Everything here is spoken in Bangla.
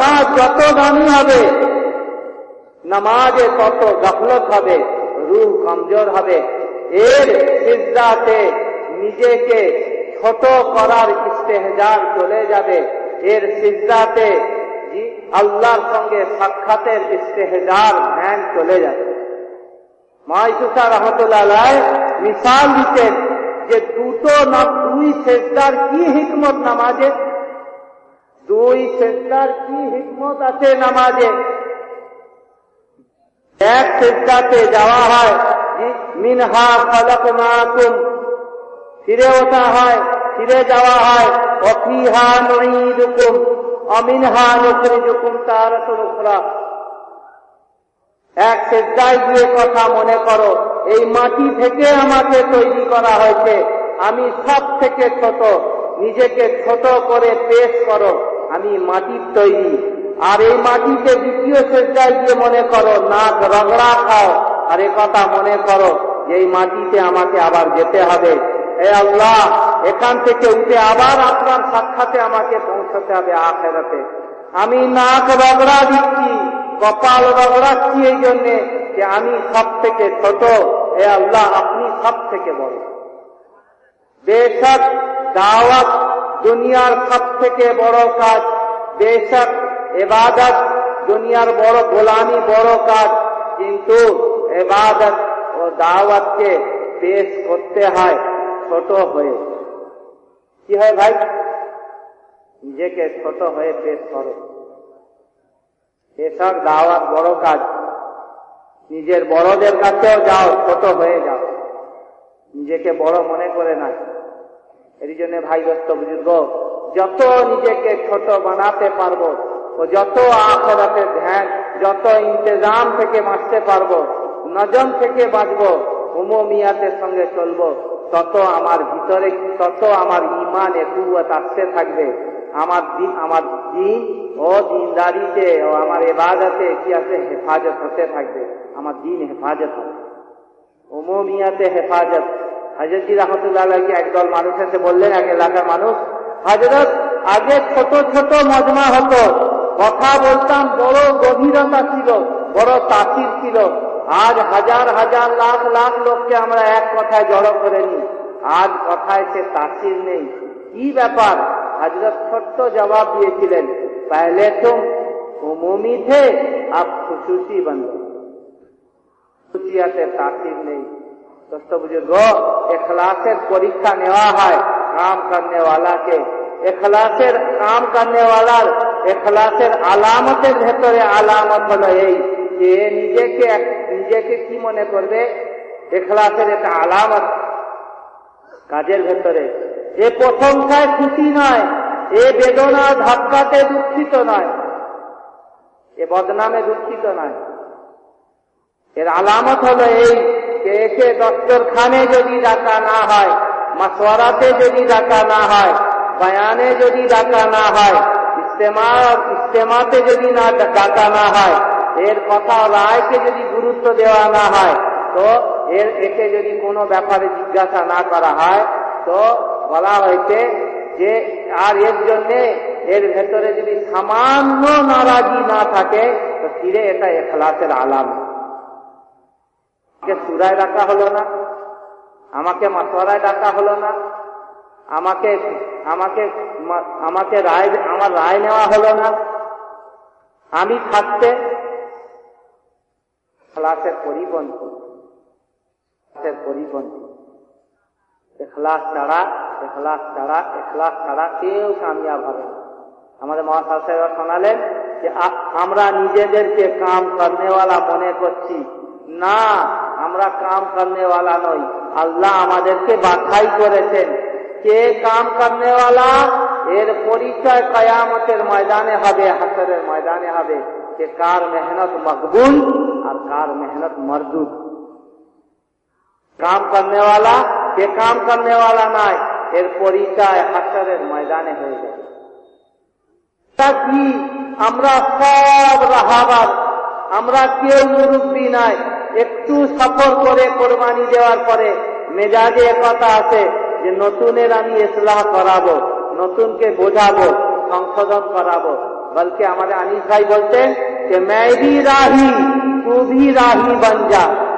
নামাজ যত দামি হবে, নামাজে তত গফলত হবে, রুহ কমজোর হবে। এর সিজদাতে নিজেকে ছোট করার ইস্তেহজার চলে যাবে। এর সিজদাতে আল্লাহর সঙ্গে সাক্ষাতের ইস্তেহজার ধ্যান চলে যাবে। মাইসুসা রহমতুল্লাহ মিসাল দিতেন যে দুটো না দুই সেজদার কি হিকমত নামাজে দুই সেজদার কি হিকমত আছে নামাজে? এক সেজদাতে যাওয়া হয়, মিনহা ফলক মাকুম ফিরে ওঠা হয়, ফিরে যাওয়া হয়, অফিহা নুকুম অমিনহা নুকরিজুকুম তার উখরা এক সেজদায় গিয়ে কথা মনে করো, এই মাটি থেকে আমাকে তৈরি করা হয়েছে, আমি সব থেকে ছোট, নিজেকে ছোট করে পেশ করো। আমি মাটির তৈরি। আর এই মাটিতে দ্বিতীয় সেজদায় গিয়ে মনে করো নাক রগড়া খাও, আর কথা মনে করো এই মাটিতে আমাকে আবার যেতে হবে। এ আল্লাহ, এখান থেকে উঠে আবার আপনার সাক্ষাতে আমাকে পৌঁছতে হবে আখেরাতে। আমি নাক রগড়া দিচ্ছি, কপাল রগড়াচ্ছি এই জন্যে যে আমি সব থেকে ছোট। এ আল্লাহ, আপনি সব থেকে বড়। বেশক দাওয়াত দুনিয়ার সব থেকে বড় কাজ বেশক, এবাদত, দুনিয়ার বড় গোলামি, বড় কাজ। কিন্তু এবাদত ও দাওয়াতকে পেশ করতে হয় ছোট হয়ে। কি হয় ভাই? নিজেকে ছোট হয়ে পেশ করো। এসব দাওয়াত বড় কাজ। নিজের বড়দের কাছেও যাও, ছোট হয়ে যাও। নিজেকে বড় মনে করে না। জন্য ভাই দোস্ত বুজুর্গ, যত নিজেকে ছোট বানাতে পারব ও যত আখরাতে ধ্যান, যত ইন্তজাম থেকে বাঁচতে পারব, নজম থেকে বাঁচবো, উমমিয়াতের সঙ্গে চলবো, তত আমার ভিতরে, তত আমার ইমান একুয়াত আসতে থাকবে। আমার দিন আমার দিন ও দিনদারিতে ও আমার এবাদতে কি আছে? হেফাজত হতে থাকবে। আমার দিন হেফাজত হবে। উমমিয়াতে হেফাজত। হাজরতজি রহমতুল্লাহ একদল মানুষ এসে বললেন, এক এলাকার মানুষ, হাজরত, আগে ছোট ছোট মজমা হতো। কথা বলতাম, বড় গভীরতা ছিল, বড় তাসির ছিল। আজ হাজার হাজার, লাখ লাখ লোককে আমরা এক কথায় জড়ো করে নিই। আজ কথায় সে তাসির নেই। কি ব্যাপার? হাজরত ছোট্ট জবাব দিয়েছিলেন পেলে তুম উমুমি থে আপ খুশুসি বন্ধ। খুশিয়াতে তাসির নেই। দোস্ত বুজুর্গ এখলাসের পরীক্ষা নেওয়া হয় কাম করনে এখলাসের কাম করনে এখলাসের আলামতের ভেতরে আলামত হলো এই যে নিজেকে নিজেকে কি মনে করবে? এখলাসের একটা আলামত কাজের ভেতরে। এ প্রশংসায় খুশি নয়, এ বেদনা ধাক্কাতে দুঃখিত নয়, এ বদনামে দুঃখিত নয়। এর আলামত হলো এই একে দপ্তরখানে যদি ডাকা না হয়, মাসওয়ারাতে যদি ডাকা না হয়, বয়ানে যদি ডাকা না হয়, ইস্তেমা, ইস্তেমাতে যদি না ডাকা না হয়, এর কথা রায়কে যদি গুরুত্ব দেওয়া না হয়, তো এর, একে যদি কোনো ব্যাপারে জিজ্ঞাসা না করা হয়, তো বলা হয়েছে যে, আর এর জন্যে এর ভেতরে যদি সামান্য নারাজি না থাকে, তো ফিরে এটা এখলাসের আলাম আমাকে সুরায় ডাকা হলো না, আমাকে মাসওয়ারায় ডাকা হলো না, আমাকে আমাকে আমাকে রায়, আমার রায় নেওয়া হলো না। আমি থাকতে এখলাসের পরিপন্থী পরিপন্থী এখলাস ছাড়া এখলাস ছাড়া এখলাস ছাড়া কেউ কামিয়াব হবে আমাদের মহাশয় সাহেব শোনালেন যে আমরা নিজেদেরকে কাম করনেওয়ালা মনে করছি। না আমরা কাম করনেওয়ালা নই। আল্লাহ আমাদেরকে বাছাই করেছেন। কে কাম করনেওয়ালা এর পরিচয় কয়ামতের ময়দানে হবে, হাসরের ময়দানে হবে। যে কার মেহনত মকবুল আর কার মেহনত মরদুদ। কাম করনেওয়ালা কে কাম করনেওয়ালা নয় এর পরিচয় হাসরের ময়দানে হয়ে যাবে। আমরা সব রাহাবার আমরা কেউ মুরব্বী নাই। একটু সফর করে কোরবানি দেওয়ার পরে মেজাজে কথা আছে যে নতুনের আমি ইসলাহ করাবো, নতুনকে বোঝাবো, সংশোধন করাবো। বলকে আমাদের আনিস ভাই বলছেন যে ম্যাই রাহি তু রাহি বন যা।